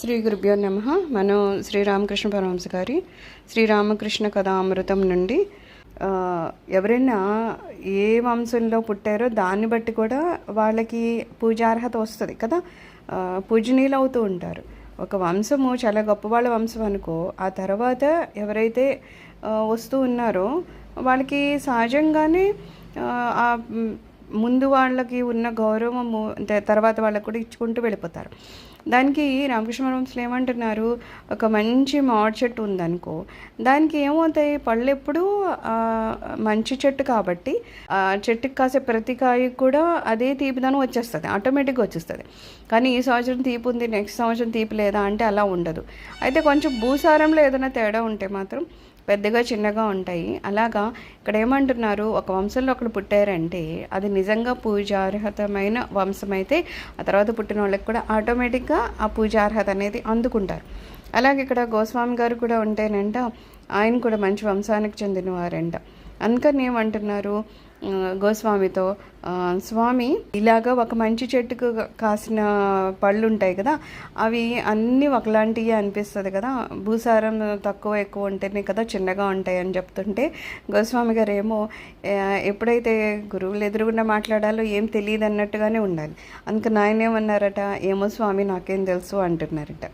శ్రీ గురుభ్యో నమ. మనం శ్రీరామకృష్ణ పరమహంస గారి శ్రీరామకృష్ణ కథామృతం నుండి. ఎవరైనా ఏ వంశంలో పుట్టారో దాన్ని బట్టి కూడా వాళ్ళకి పూజార్హత వస్తుంది కదా. పూజనీయులు అవుతూ ఉంటారు. ఒక వంశము చాలా గొప్పవాళ్ళ వంశం అనుకో ఆ తర్వాత ఎవరైతే వస్తూ ఉన్నారో వాళ్ళకి సహజంగానే ఆ, ముందు వాళ్ళకి ఉన్న గౌరవము అంటే తర్వాత వాళ్ళకు కూడా ఇచ్చుకుంటూ వెళ్ళిపోతారు. దానికి రామకృష్ణ పరమహంసలు ఏమంటున్నారు? ఒక మంచి మామిడి చెట్టు ఉందనుకో దానికి ఏమవుతాయి? పళ్ళు ఎప్పుడు మంచి చెట్టు కాబట్టి ఆ చెట్టుకి కాసే ప్రతి కాయకు కూడా అదే తీపిదనం వచ్చేస్తుంది ఆటోమేటిక్గా వచ్చేస్తుంది. కానీ ఈ సంవత్సరం తీపి ఉంది నెక్స్ట్ సంవత్సరం తీపి లేదా అంటే అలా ఉండదు. అయితే కొంచెం భూసారంలో ఏదైనా తేడా ఉంటే మాత్రం పెద్దగా చిన్నగా ఉంటాయి. అలాగా ఇక్కడ ఏమంటున్నారు ఒక వంశంలో ఒకడు పుట్టారంటే అది నిజంగా పూజార్హతమైన వంశం అయితే ఆ తర్వాత పుట్టిన వాళ్ళకి కూడా ఆటోమేటిక్గా ఆ పూజార్హత అనేది అందుకుంటారు. అలాగే ఇక్కడ గోస్వామి గారు కూడా ఉంటేనంట ఆయన కూడా మంచి వంశానికి చెందినవారంట. అందుకని ఏమంటున్నారు గోస్వామితో. స్వామి ఇలాగా ఒక మంచి చెట్టుకు కాసిన పళ్ళు ఉంటాయి కదా అవి అన్నీ ఒకలాంటివి అనిపిస్తుంది కదా. భూసారం తక్కువ ఎక్కువ ఉంటేనే కదా చిన్నగా ఉంటాయి అని చెప్తుంటే గోస్వామి గారు ఏమో ఎప్పుడైతే గురువులు ఎదురుగుండా మాట్లాడాలో ఏం తెలియదు అన్నట్టుగానే ఉండాలి. అందుకని ఆయన ఏమన్నారట ఏమో స్వామి నాకేం తెలుసు అంటున్నారట.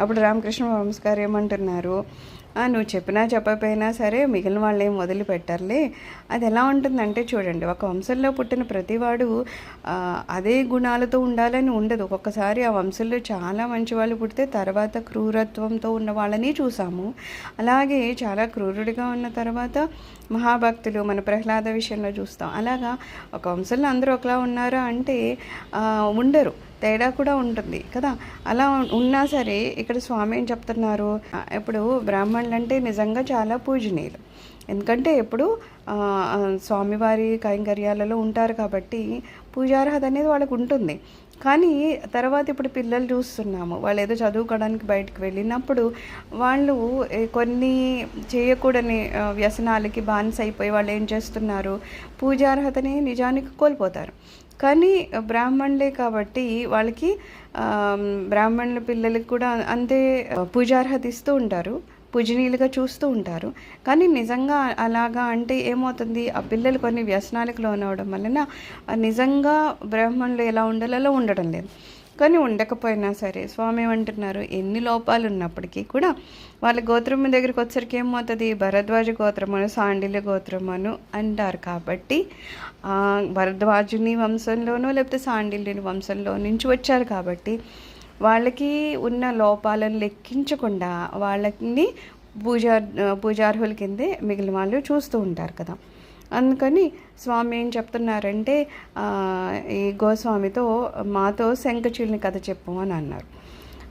అప్పుడు రామకృష్ణ వంశ గారు ఏమంటున్నారు నువ్వు చెప్పినా చెప్పకపోయినా సరే మిగిలిన వాళ్ళు ఏం వదిలిపెట్టర్లే. అది ఎలా ఉంటుందంటే చూడండి ఒక వంశంలో పుట్టిన ప్రతివాడు అదే గుణాలతో ఉండాలని ఉండదు. ఒక్కొక్కసారి ఆ వంశంలో చాలా మంచి వాళ్ళు పుడితే తర్వాత క్రూరత్వంతో ఉన్న వాళ్ళని చూసాము. అలాగే చాలా క్రూరుడిగా ఉన్న తర్వాత మహాభక్తులు మన ప్రహ్లాద విషయంలో చూస్తాం. అలాగా ఒక వంశంలో అందరూ ఒకలా ఉన్నారా అంటే ఉండరు. తేడా కూడా ఉంటుంది కదా. అలా ఉన్నా సరే ఇక్కడ స్వామి ఏం చెప్తున్నారు? ఇప్పుడు బ్రాహ్మణ బ్రాహ్మణులు అంటే నిజంగా చాలా పూజనీయులు. ఎందుకంటే ఎప్పుడు స్వామివారి కైంకర్యాలలో ఉంటారు కాబట్టి పూజార్హత అనేది వాళ్ళకు ఉంటుంది. కానీ తర్వాత ఇప్పుడు పిల్లలు చూస్తున్నాము వాళ్ళు ఏదో చదువుకోవడానికి బయటకు వెళ్ళినప్పుడు వాళ్ళు కొన్ని చేయకూడని వ్యసనాలకి బానిస అయిపోయి వాళ్ళు ఏం చేస్తున్నారు? పూజార్హతని నిజానికి కోల్పోతారు. కానీ బ్రాహ్మణులే కాబట్టి వాళ్ళకి బ్రాహ్మణుల పిల్లలకి కూడా అంతే పూజార్హత ఇస్తూ ఉంటారు. పూజనీయులుగా చూస్తూ ఉంటారు. కానీ నిజంగా అలాగా అంటే ఏమవుతుంది? ఆ పిల్లలు కొన్ని వ్యసనాలకు లోనవడం వలన నిజంగా బ్రాహ్మణులు ఎలా ఉండాలో ఉండడం లేదు. కానీ ఉండకపోయినా సరే స్వామి ఏమంటున్నారు? ఎన్ని లోపాలు ఉన్నప్పటికీ కూడా వాళ్ళ గోత్రం దగ్గరికి వచ్చరికి ఏమవుతుంది? భరద్వాజ గోత్రమను సాండిల్య గోత్రమను అంటారు కాబట్టి భరద్వాజుని వంశంలోనో లేకపోతే సాండిల్యుని వంశంలో నుంచి వచ్చారు కాబట్టి వాళ్ళకి ఉన్న లోపాలను లెక్కించకుండా వాళ్ళని పూజార్ పూజార్హుల కిందే మిగిలిన వాళ్ళు చూస్తూ ఉంటారు కదా. అందుకని స్వామి ఏం చెప్తున్నారంటే ఈ గోస్వామితో మాతో శంఖచూలిని కథ చెప్పు అని అన్నారు.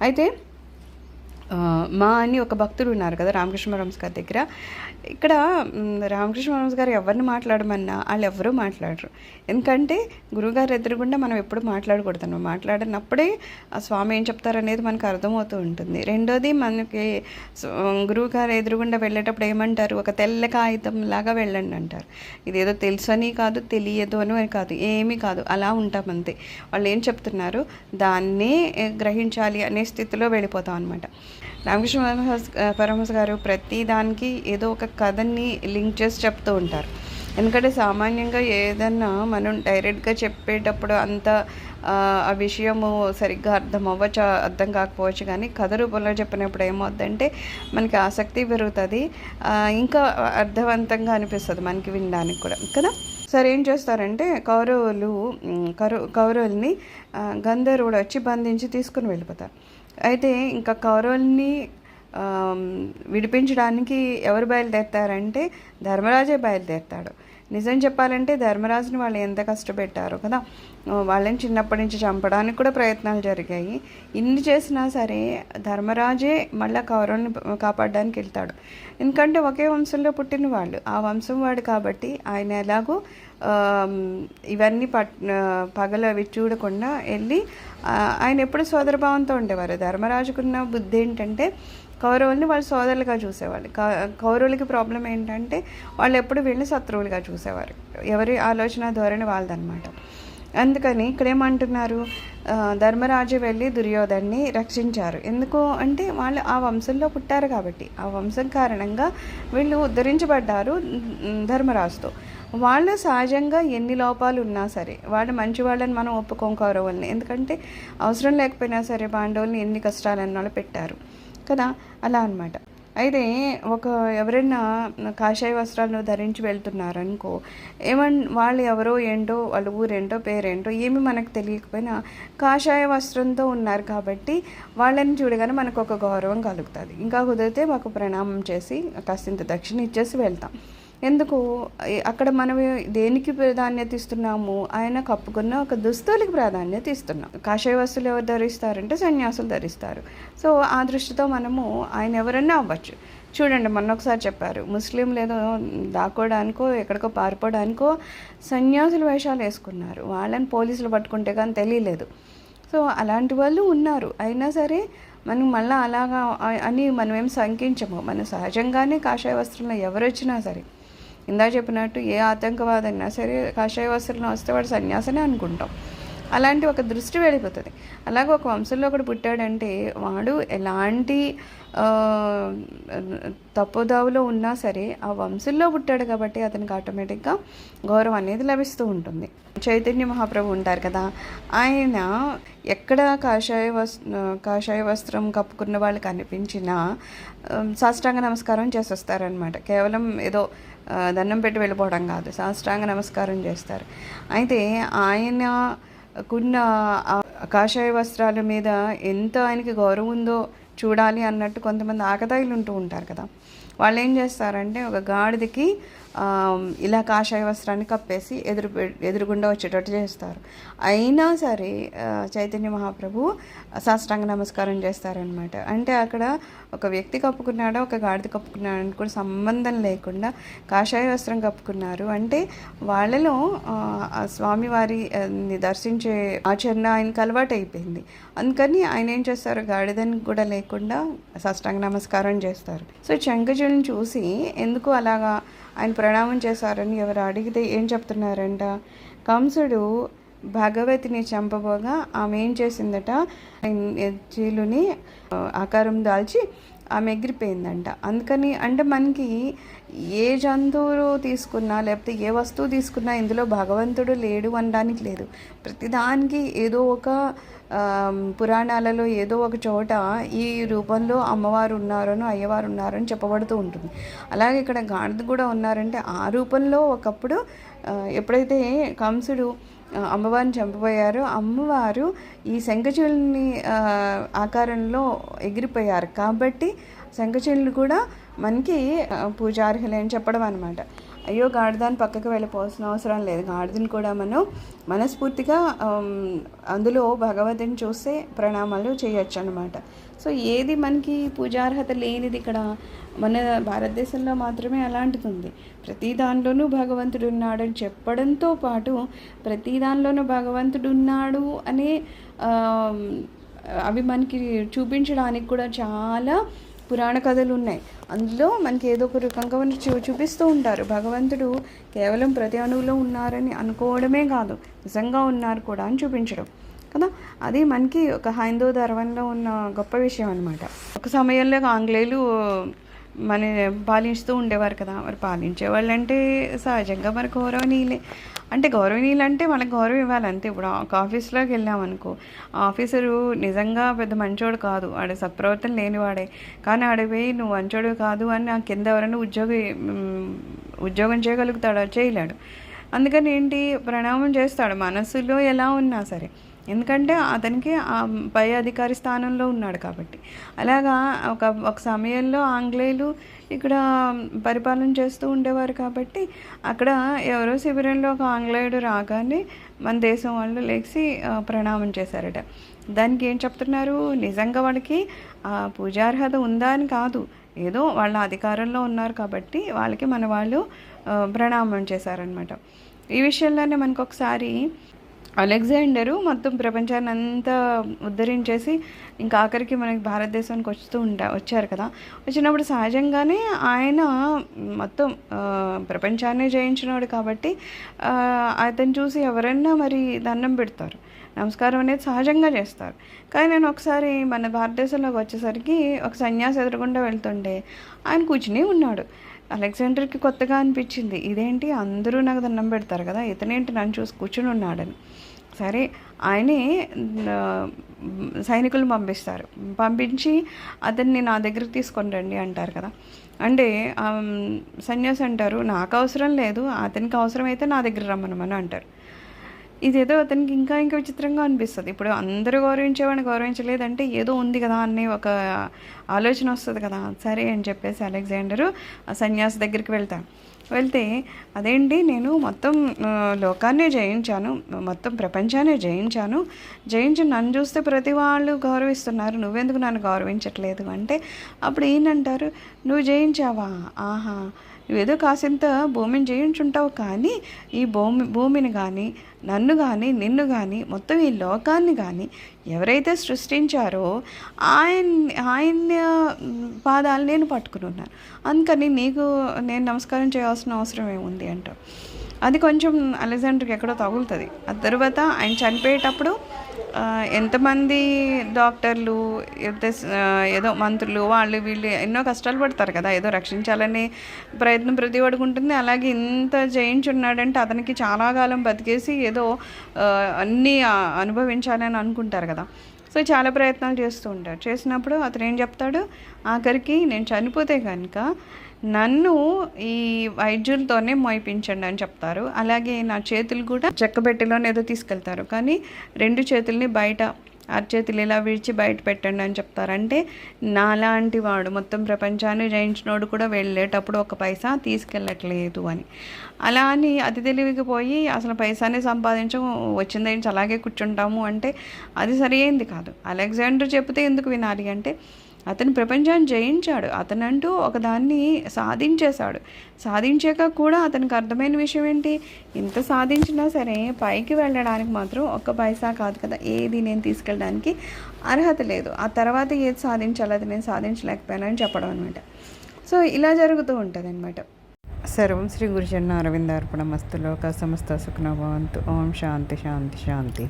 అయితే మా అని ఒక భక్తుడు ఉన్నారు కదా రామకృష్ణ పరమహంస గారి దగ్గర. ఇక్కడ రామకృష్ణ పరమహంస గారు ఎవరిని మాట్లాడమన్నా వాళ్ళు ఎవరూ మాట్లాడరు. ఎందుకంటే గురువుగారు ఎదురుగుండా మనం ఎప్పుడు మాట్లాడకూడదు మాట్లాడినప్పుడే ఆ స్వామి ఏం చెప్తారనేది మనకు అర్థమవుతూ ఉంటుంది. రెండోది మనకి గురువుగారు ఎదురుగుండా వెళ్ళేటప్పుడు ఏమంటారు? ఒక తెల్ల కాగితం లాగా వెళ్ళండి అంటారు. ఇదేదో అని కాదు తెలియదు అని అని కాదు ఏమీ కాదు అలా ఉంటాం అంతే. వాళ్ళు ఏం చెప్తున్నారు? దాన్నే గ్రహించాలి అనే స్థితిలో వెళ్ళిపోతాం అనమాట రామకృష్ణ పరమహంస పరమహంస గారు ప్రతి దానికి ఏదో ఒక కథని లింక్ చేసి చెప్తూ ఉంటారు. ఎందుకంటే సామాన్యంగా ఏదన్నా మనం డైరెక్ట్గా చెప్పేటప్పుడు అంత ఆ, విషయము సరిగ్గా అర్థం అవ్వచ్చు అర్థం కాకపోవచ్చు కానీ కథ రూపంలో చెప్పినప్పుడు ఏమవుతుందంటే మనకి ఆసక్తి పెరుగుతుంది ఇంకా అర్థవంతంగా అనిపిస్తుంది మనకి వినడానికి కూడా. కదా? సరే ఏం చేస్తారంటే కౌరవులు కరు కౌరవుల్ని గంధర్వుడు వచ్చి బంధించి తీసుకుని వెళ్ళిపోతారు. అయితే ఇంకా కౌరవుల్ని విడిపించడానికి ఎవరు బయలుదేరుతారంటే ధర్మరాజే బయలుదేరుతాడు. నిజం చెప్పాలంటే ధర్మరాజుని వాళ్ళు ఎంత కష్టపెట్టారు కదా. వాళ్ళని చిన్నప్పటి నుంచి చంపడానికి కూడా ప్రయత్నాలు జరిగాయి. ఇన్ని చేసినా సరే ధర్మరాజే మళ్ళీ కౌరవుని కాపాడడానికి వెళ్తాడు. ఎందుకంటే ఒకే వంశంలో పుట్టిన వాళ్ళు ఆ వంశం వాడు కాబట్టి ఆయన ఎలాగో ఇవన్నీ పట్ పగలు అవి చూడకుండా వెళ్ళి ఆయన ఎప్పుడు సోదరభావంతో ఉండేవారు. ధర్మరాజుకున్న బుద్ధి ఏంటంటే కౌరవుల్ని వాళ్ళు సోదరులుగా చూసేవాళ్ళు. క- కౌరవులకి ప్రాబ్లం ఏంటంటే వాళ్ళు ఎప్పుడు వీళ్ళని శత్రువులుగా చూసేవారు. ఎవరి ఆలోచన ధోరణి వాళ్ళదనమాట అందుకని ఇక్కడ ఏమంటున్నారు ధర్మరాజు వెళ్ళి దుర్యోధన్ని రక్షించారు. ఎందుకు అంటే వాళ్ళు ఆ వంశంలో పుట్టారు కాబట్టి. ఆ వంశం కారణంగా వీళ్ళు ఉద్ధరించబడ్డారు ధర్మరాజుతో. వాళ్ళు సహజంగా ఎన్ని లోపాలు ఉన్నా సరే వాళ్ళు మంచి వాళ్ళని మనం ఒప్పుకోం కౌరవుల్ని. ఎందుకంటే అవసరం లేకపోయినా సరే పాండవుల్ని ఎన్ని కష్టాలన్నాళ్ళు పెట్టారు. కదా? అలా అన్నమాట. అయితే ఒక ఎవరైనా కాషాయ వస్త్రాలను ధరించి వెళ్తున్నారనుకో ఏమన్ వాళ్ళు ఎవరో ఏంటో వాళ్ళ ఊరేంటో పేరేంటో ఏమి మనకు తెలియకపోయినా కాషాయ వస్త్రంతో ఉన్నారు కాబట్టి వాళ్ళని చూడగానే మనకు ఒక గౌరవం కలుగుతుంది. ఇంకా కుదిరితే మాకు ప్రణామం చేసి కాసింత దక్షిణ ఇచ్చేసి వెళ్తాం. ఎందుకు? అక్కడ మనం దేనికి ప్రాధాన్యత ఇస్తున్నాము? ఆయన కప్పుకున్న ఒక దుస్తులకి ప్రాధాన్యత ఇస్తున్నాం. కాషాయ వస్తువులు ఎవరు ధరిస్తారంటే సన్యాసులు ధరిస్తారు. సో ఆ దృష్టితో మనము ఆయన ఎవరన్నా అవ్వచ్చు. చూడండి మొన్న ఒకసారి చెప్పారు. ముస్లింలు ఏదో దాక్కోవడానికో ఎక్కడికో పారిపోవడానికో సన్యాసుల వేషాలు వేసుకున్నారు. వాళ్ళని పోలీసులు పట్టుకుంటే కానీ తెలియలేదు. సో అలాంటి వాళ్ళు ఉన్నారు. అయినా సరే మనం మళ్ళీ అలాగా అని మనం ఏం శంకించము. మనం సహజంగానే కాషాయ వస్త్రంలో ఎవరు వచ్చినా సరే. ఇందా చెప్పినట్టు ఏ ఆతంకవాదైనా సరే కాషాయ వస్త్రంలో వస్తే వాడు సన్యాసనే అనుకుంటాం. అలాంటి ఒక దృష్టి వెళ్ళిపోతుంది. అలాగే ఒక వంశంలో ఒకడు పుట్టాడంటే వాడు ఎలాంటి తప్పుదావులో ఉన్నా సరే ఆ వంశంలో పుట్టాడు కాబట్టి అతనికి ఆటోమేటిక్గా గౌరవం అనేది లభిస్తూ ఉంటుంది. చైతన్య మహాప్రభు ఉంటారు కదా ఆయన ఎక్కడ కాషాయ వస్ కాషాయ వస్త్రం కప్పుకున్న వాళ్ళు కనిపించినా సాష్టాంగ నమస్కారం చేసేస్తారనమాట కేవలం ఏదో దండం పెట్టి వెళ్ళిపోవడం కాదు. సాష్టాంగ నమస్కారం చేస్తారు. అయితే ఆయన కున్న కాషాయ వస్త్రాల మీద ఎంత ఆయనకి గౌరవం ఉందో చూడాలి అన్నట్టు కొంతమంది ఆకతాయిలు ఉంటూ ఉంటారు కదా. వాళ్ళు ఏం చేస్తారంటే ఒక గాడిదకి ఇలా కాషాయ వస్త్రాన్ని కప్పేసి ఎదురు ఎదురుగుండా వచ్చేటట్టు చేస్తారు. అయినా సరే చైతన్య మహాప్రభు సాష్టాంగ నమస్కారం చేస్తారనమాట అంటే అక్కడ ఒక వ్యక్తి కప్పుకున్నాడో ఒక గాడిద కప్పుకున్నాడో అని కూడా సంబంధం లేకుండా కాషాయ వస్త్రం కప్పుకున్నారు. అంటే వాళ్ళలో స్వామివారిని స్వామివారి దర్శించే ఆచరణ ఆయనకు అలవాటు అయిపోయింది అందుకని ఆయన ఏం చేస్తారు గాడిదని కూడా లేకుండా సాష్టాంగ నమస్కారం చేస్తారు. సో శంఖజులను చూసి ఎందుకు అలాగా ఆయన ప్రణామం చేశారని ఎవరు అడిగితే ఏం చెప్తున్నారంట? కంసుడు భగవతిని చంపబోగా ఆమె ఏం చేసిందట? చీలుని ఆకారం దాల్చి ఆమె ఎగిరిపోయిందంట. అందుకని అంటే మనకి ఏ జంతువులు తీసుకున్నా లేకపోతే ఏ వస్తువు తీసుకున్నా ఇందులో భగవంతుడు లేడు అనడానికి లేదు. ప్రతిదానికి ఏదో ఒక పురాణాలలో ఏదో ఒక చోట ఈ రూపంలో అమ్మవారు ఉన్నారను అయ్యవారు ఉన్నారని చెప్పబడుతూ ఉంటుంది. అలాగే ఇక్కడ గాడిద కూడా ఉన్నారంటే ఆ రూపంలో ఒకప్పుడు ఎప్పుడైతే కంసుడు అమ్మవారిని చంపబోయారు. అమ్మవారు ఈ శంఖచూలని ఆకారంలో ఎగిరిపోయారు. కాబట్టి శంఖచూళ్ళు కూడా మనకి పూజ పూజార్హులే అని చెప్పడం అనమాట అయ్యో గాడిదాన్ని పక్కకు వెళ్ళిపోవాల్సిన అవసరం లేదు. గాడిదని కూడా మనం మనస్ఫూర్తిగా అందులో భగవతిని చూస్తే ప్రణామాలు చేయొచ్చు అనమాట సో ఏది మనకి పూజార్హత లేనిది ఇక్కడ మన భారతదేశంలో మాత్రమే అలాంటిది ఉంది. ప్రతి దానిలోనూ భగవంతుడు ఉన్నాడని చెప్పడంతో పాటు ప్రతి దానిలోనూ భగవంతుడు ఉన్నాడు అనే అవి మనకి చూపించడానికి కూడా చాలా పురాణ కథలు ఉన్నాయి. అందులో మనకి ఏదో ఒక రకంగా చూ చూపిస్తూ ఉంటారు. భగవంతుడు కేవలం ప్రతి అణువులో ఉన్నారని అనుకోవడమే కాదు నిజంగా ఉన్నారు కూడా అని చూపించడం. కదా? అది మనకి ఒక హైందవ ధర్మంలో ఉన్న గొప్ప విషయం అనమాట ఒక సమయంలో ఆంగ్లేయులు మన పాలించుతూ ఉండేవారు కదా. మరి పాలించే వాళ్ళు అంటే సహజంగా మరి గౌరవనీయులే. అంటే గౌరవనీయులు అంటే మనకు గౌరవం ఇవ్వాలి అంతే. ఇప్పుడు ఒక ఆఫీస్లోకి వెళ్ళామనుకో ఆఫీసరు నిజంగా పెద్ద మంచోడు కాదు. ఆడ సత్ప్రవర్తన లేనివాడే. కానీ ఆడపోయి నువ్వు మంచోడు కాదు అని నా కింద ఎవరైనా ఉద్యోగి ఉద్యోగం చేయగలుగుతాడో? చేయలేడు. అందుకని ఏంటి? ప్రణామం చేస్తాడు. మనసులో ఎలా ఉన్నా సరే. ఎందుకంటే అతనికి ఆ పై అధికారి స్థానంలో ఉన్నాడు కాబట్టి. అలాగా ఒక ఒక సమయంలో ఆంగ్లేయులు ఇక్కడ పరిపాలన చేస్తూ ఉండేవారు కాబట్టి అక్కడ ఎవరో శిబిరంలో ఒక ఆంగ్లేయుడు రాగానే మన దేశం వాళ్ళు లేచి ప్రణామం చేశారట. దానికి ఏం చెప్తున్నారు? నిజంగా వాళ్ళకి ఆ పూజార్హత ఉందా అని కాదు. ఏదో వాళ్ళ అధికారంలో ఉన్నారు కాబట్టి వాళ్ళకి మన వాళ్ళు ప్రణామం చేశారనమాట ఈ విషయంలోనే మనకు ఒకసారి అలెగ్జాండరు మొత్తం ప్రపంచాన్ని అంతా ఉద్ధరించేసి ఇంకా ఆఖరికి మనకి భారతదేశానికి వస్తూ ఉంటా వచ్చారు కదా. వచ్చినప్పుడు సహజంగానే ఆయన మొత్తం ప్రపంచాన్ని జయించినాడు కాబట్టి అతను చూసి ఎవరన్నా మరి దండం పెడతారు. నమస్కారం అనేది సహజంగా చేస్తారు. కానీ నేను ఒకసారి మన భారతదేశంలోకి వచ్చేసరికి ఒక సన్యాసి ఎదురుగుండా వెళ్తుండే. ఆయన కూర్చుని ఉన్నాడు. అలెగ్జాండర్కి కొత్తగా అనిపించింది. ఇదేంటి? అందరూ నాకు దండం పెడతారు కదా ఇతనేంటి నన్ను చూసి కూర్చుని ఉన్నాడని. సరే ఆయనే సైనికులు పంపిస్తారు. పంపించి అతన్ని నా దగ్గరికి తీసుకొని రండి అంటారు కదా. అంటే సన్యాసి అంటారు నాకు అవసరం లేదు అతనికి అవసరమైతే నా దగ్గర రమ్మనమని అంటారు. ఇదేదో అతనికి ఇంకా ఇంకా విచిత్రంగా అనిపిస్తుంది. ఇప్పుడు అందరూ గౌరవించేవాడిని గౌరవించలేదంటే ఏదో ఉంది కదా అనే ఒక ఆలోచన వస్తుంది కదా. సరే అని చెప్పేసి అలెగ్జాండరు సన్యాసి దగ్గరికి వెళ్తాను వెళ్తే అదేంటి నేను మొత్తం లోకాన్నే జయించాను మొత్తం ప్రపంచాన్ని జయించాను. జయించి నన్ను చూస్తే ప్రతి వాళ్ళు గౌరవిస్తున్నారు. నువ్వెందుకు నన్ను గౌరవించట్లేదు? అంటే అప్పుడు ఏంటంటారు నువ్వు జయించావా? ఆహా నువ్వేదో కాసింత భూమిని జయించుంటావు కానీ ఈ భూమి భూమిని కానీ నన్ను కానీ నిన్ను కానీ మొత్తం ఈ లోకాన్ని కానీ ఎవరైతే సృష్టించారో ఆయన ఆయన పాదాలు నేను పట్టుకుని ఉన్నాను అందుకని నీకు నేను నమస్కారం చేయాల్సిన అవసరం ఏముంది అంటావు అది కొంచెం అలెగ్జాండర్కి ఎక్కడో తగులుతుంది. ఆ తర్వాత ఆయన చనిపోయేటప్పుడు ఎంతమంది డాక్టర్లు లేకపోతే ఏదో మంత్రులు వాళ్ళు వీళ్ళు ఎన్నో కష్టాలు పడతారు కదా ఏదో రక్షించాలనే ప్రయత్నం ప్రతి వాడికి ఉంటుంది. అలాగే ఇంత జయించున్నాడంటే అతనికి చాలా కాలం బతికేసి ఏదో అన్నీ అనుభవించాలని అనుకుంటారు కదా. సో చాలా ప్రయత్నాలు చేస్తూ ఉంటారు చేసినప్పుడు అతను ఏం చెప్తాడు? ఆఖరికి నేను చనిపోతే కనుక నన్ను ఈ వైద్యులతోనే మోయిపించండి అని చెప్తారు. అలాగే నా చేతులు కూడా చెక్కబెట్టెలోనే ఏదో తీసుకెళ్తారు. కానీ రెండు చేతుల్ని బయట అరచేతులు ఇలా విడిచి బయట పెట్టండి అని చెప్తారు. అంటే నాలాంటి వాడు మొత్తం ప్రపంచాన్ని జయించినోడు కూడా వెళ్ళేటప్పుడు ఒక పైసా తీసుకెళ్ళట్లేదు అని. అలా అని అతి తెలివికి పోయి అసలు పైసానే సంపాదించం వచ్చిందేంటి అలాగే కూర్చుంటాము అంటే అది సరైంది కాదు. అలెగ్జాండర్ చెప్తే ఎందుకు వినాలి అంటే అతను ప్రపంచాన్ని జయించాడు. అతనంటూ ఒకదాన్ని సాధించేశాడు. సాధించాక కూడా అతనికి అర్థమైన విషయం ఏంటి? ఇంత సాధించినా సరే పైకి వెళ్ళడానికి మాత్రం ఒక్క పైసా కాదు కదా. ఏది నేను తీసుకెళ్ళడానికి అర్హత లేదు. ఆ తర్వాత ఏది సాధించాలో అది నేను సాధించలేకపోయానని చెప్పడం అనమాట సో ఇలా జరుగుతూ ఉంటుంది అనమాట సర్వం శ్రీ గురుజన్న అరవిందార్పణ మస్తు మస్తులోక సమస్త సుఖనభవంతు ఓం శాంతి శాంతి శాంతి.